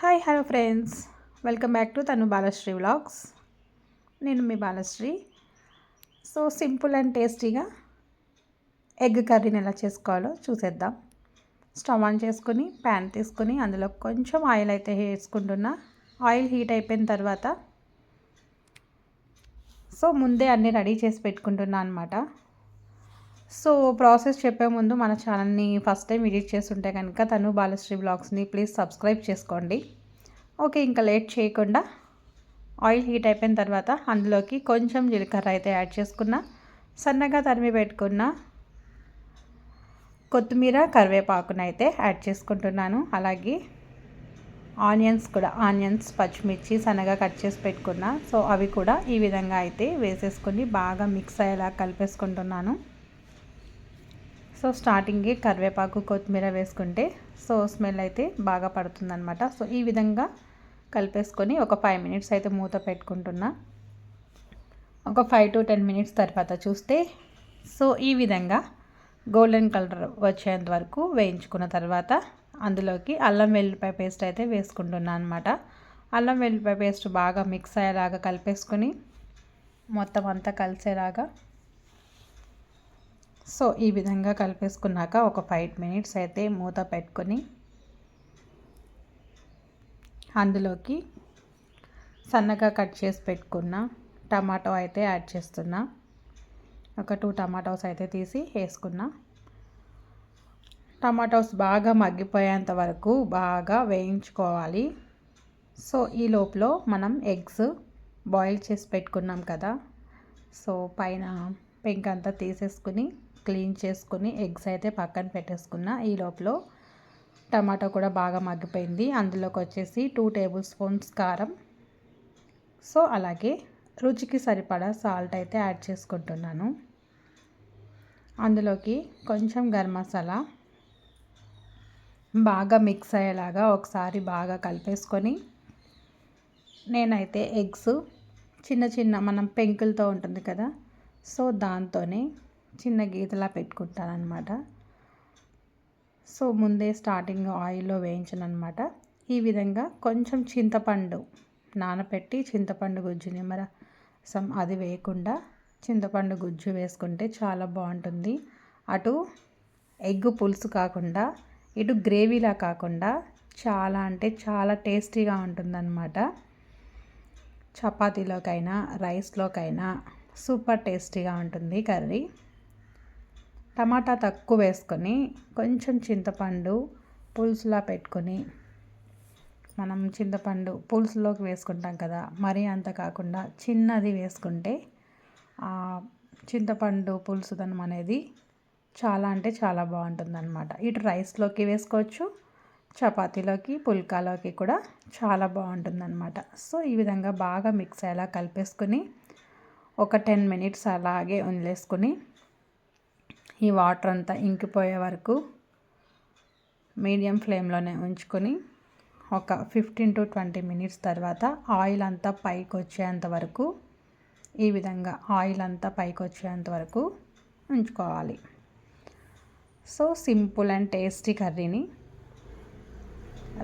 Hi hello friends welcome back to Tanu Balasri vlogs నేను మీ Balasri. So simple and టేస్టీగా egg కర్రీని ఎలా చేసుకోవాలో చూసేద్దాం. స్టవ్ ఆన్ చేసుకుని ప్యాన్ తీసుకుని అందులో కొంచెం ఆయిల్ అయితే వేసుకుంటున్నా. ఆయిల్ హీట్ అయిపోయిన తర్వాత సో ముందే అన్నీ రెడీ చేసి పెట్టుకుంటున్నా అనమాట సో ప్రాసెస్ చెప్పే ముందు మన ఛానల్ని ఫస్ట్ టైం విజిట్ చేస్తుంటే కనుక తను బాలశ్రీ బ్లాగ్స్ని ప్లీజ్ సబ్స్క్రైబ్ చేసుకోండి. ఓకే ఇంకా లేట్ చేయకుండా ఆయిల్ హీట్ అయిపోయిన తర్వాత అందులోకి కొంచెం జీలకర్ర అయితే యాడ్ చేసుకున్న సన్నగా తరిమి పెట్టుకున్న కొత్తిమీర కరివేపాకును అయితే యాడ్ చేసుకుంటున్నాను. అలాగే ఆనియన్స్ కూడా ఆనియన్స్ పచ్చిమిర్చి సన్నగా కట్ చేసి పెట్టుకున్న. సో అవి కూడా ఈ విధంగా అయితే వేసేసుకొని బాగా మిక్స్ అయ్యేలా కలిపేసుకుంటున్నాను. సో స్టార్టింగే కరివేపాకు కొత్తిమీర వేసుకుంటే సో స్మెల్ అయితే బాగా పడుతుందనమాట సో ఈ విధంగా కలిపేసుకొని ఒక ఫైవ్ మినిట్స్ అయితే మూత పెట్టుకుంటున్నా. ఒక ఫైవ్ టు టెన్ మినిట్స్ తర్వాత చూస్తే సో ఈ విధంగా గోల్డెన్ కలర్ వచ్చేంత వరకు వేయించుకున్న తర్వాత అందులోకి అల్లం వెల్లిపాయ పేస్ట్ అయితే వేసుకుంటున్నాను అనమాట అల్లం వెల్లిపాయ పేస్ట్ బాగా మిక్స్ అయ్యేలాగా కలిపేసుకొని మొత్తం అంతా కలిసేలాగా సో ఈ విధంగా కలిపేసుకున్నాక ఒక ఫైవ్ మినిట్స్ అయితే మూత పెట్టుకొని అందులోకి సన్నగా కట్ చేసి పెట్టుకున్న టమాటో అయితే యాడ్ చేస్తున్నా. ఒక టూ టమాటోస్ అయితే తీసి వేసుకున్నా. టమాటోస్ బాగా మగ్గిపోయేంత వరకు బాగా వేయించుకోవాలి. సో ఈ లోపల మనం ఎగ్స్ బాయిల్ చేసి పెట్టుకున్నాం కదా. సో పైన పెంక్ అంతా తీసేసుకుని క్లీన్ చేసుకుని ఎగ్స్ అయితే పక్కన పెట్టేసుకున్న. ఈ లోపల టమాటో కూడా బాగా మగ్గిపోయింది. అందులోకి వచ్చేసి టూ టేబుల్ స్పూన్స్ కారం. సో అలాగే రుచికి సరిపడా సాల్ట్ అయితే యాడ్ చేసుకుంటున్నాను. అందులోకి కొంచెం గరం మసాలా బాగా మిక్స్ అయ్యేలాగా ఒకసారి బాగా కలిపేసుకొని నేనైతే ఎగ్స్ చిన్న చిన్న మనం పెంకులతో ఉంటుంది కదా సో దాంతోనే చిన్న గీతలా పెట్టుకుంటాను అనమాట సో ముందే స్టార్టింగ్ ఆయిల్లో వేయించనమాట అనమాట ఈ విధంగా కొంచెం చింతపండు నానపెట్టి చింతపండు గుజ్జు నిమ్మరసం అది వేయకుండా చింతపండు గుజ్జు వేసుకుంటే చాలా బాగుంటుంది. అటు ఎగ్ పులుసు కాకుండా ఇటు గ్రేవీలా కాకుండా చాలా అంటే చాలా టేస్టీగా ఉంటుందన్నమాట. చపాతీలోకైనా రైస్లోకైనా సూపర్ టేస్టీగా ఉంటుంది కర్రీ. టమాటా తక్కువ వేసుకొని కొంచెం చింతపండు పులుసులా పెట్టుకొని మనం చింతపండు పులుసులోకి వేసుకుంటాం కదా మరీ అంత కాకుండా చిన్నది వేసుకుంటే చింతపండు పులుసుదనం అనేది చాలా అంటే చాలా బాగుంటుందన్నమాట. ఇటు రైస్లోకి వేసుకోవచ్చు చపాతీలోకి పుల్కాలోకి కూడా చాలా బాగుంటుందన్నమాట. సో ఈ విధంగా బాగా మిక్స్ అయ్యేలా కలిపేసుకుని ఒక టెన్ మినిట్స్ అలాగే వదిలేసుకుని ఈ వాటర్ అంతా ఇంకిపోయే వరకు మీడియం ఫ్లేమ్లోనే ఉంచుకొని ఒక ఫిఫ్టీన్ టు ట్వంటీ మినిట్స్ తర్వాత ఆయిల్ అంతా పైకి వచ్చేంత వరకు ఈ విధంగా ఆయిల్ అంతా పైకి వచ్చేంత వరకు ఉంచుకోవాలి. సో సింపుల్ అండ్ టేస్టీ కర్రీని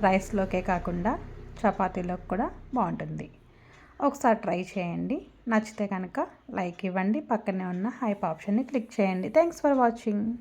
రైస్లోకే కాకుండా చపాతీలోకి కూడా బాగుంటుంది. ఒకసారి ట్రై చేయండి. నచ్చితే కనుక లైక్ ఇవ్వండి. పక్కనే ఉన్న హైప్ ఆప్షన్ని క్లిక్ చేయండి. Thanks for watching.